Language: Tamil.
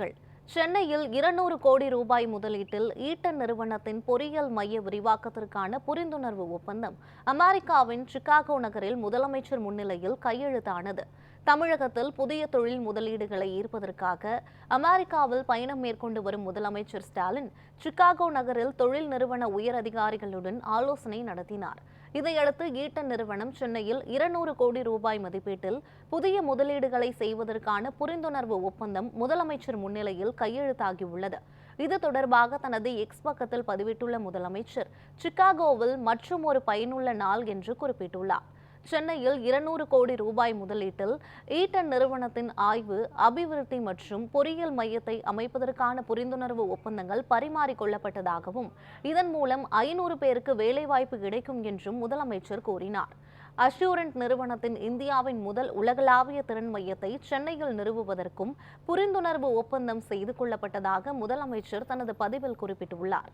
செய்திகள். சென்னையில் இருநூறு கோடி ரூபாய் முதலீட்டில் ஈட்டன் நிறுவனத்தின் பொறியியல் மைய விரிவாக்கத்திற்கான புரிந்துணர்வு ஒப்பந்தம். அமெரிக்காவின் சிகாகோ நகரில் முதலமைச்சர் முன்னிலையில் கையெழுத்தானது. தமிழகத்தில் புதிய தொழில் முதலீடுகளை ஈர்ப்பதற்காக அமெரிக்காவில் பயணம் மேற்கொண்டு வரும் முதலமைச்சர் ஸ்டாலின் சிகாகோ நகரில் தொழில் நிறுவன உயர் அதிகாரிகளுடன் ஆலோசனை நடத்தினார். இதையடுத்து ஈட்டன் நிறுவனம் சென்னையில் இருநூறு கோடி ரூபாய் மதிப்பீட்டில் புதிய முதலீடுகளை செய்வதற்கான புரிந்துணர்வு ஒப்பந்தம் முதலமைச்சர் முன்னிலையில் கையெழுத்தாகியுள்ளது. இது தொடர்பாக தனது எக்ஸ் பக்கத்தில் பதிவிட்டுள்ள முதலமைச்சர் சிகாகோவில் மற்றும் ஒரு பயனுள்ள நாள் என்று குறிப்பிட்டுள்ளார். சென்னையில் இருநூறு கோடி ரூபாய் முதலீட்டில் ஈட்டன் நிறுவனத்தின் ஆய்வு அபிவிருத்தி மற்றும் பொறியியல் மையத்தை அமைப்பதற்கான புரிந்துணர்வு ஒப்பந்தங்கள் பரிமாறிக்கொள்ளப்பட்டதாகவும் இதன் மூலம் ஐநூறு பேருக்கு வேலைவாய்ப்பு கிடைக்கும் என்றும் முதலமைச்சர் கூறினார். அஷ்யூரண்ட் நிறுவனத்தின் இந்தியாவின் முதல் உலகளாவிய திறன் மையத்தை சென்னையில் நிறுவுவதற்கும் புரிந்துணர்வு ஒப்பந்தம் செய்து கொள்ளப்பட்டதாக முதலமைச்சர் தனது பதிவில் குறிப்பிட்டுள்ளார்.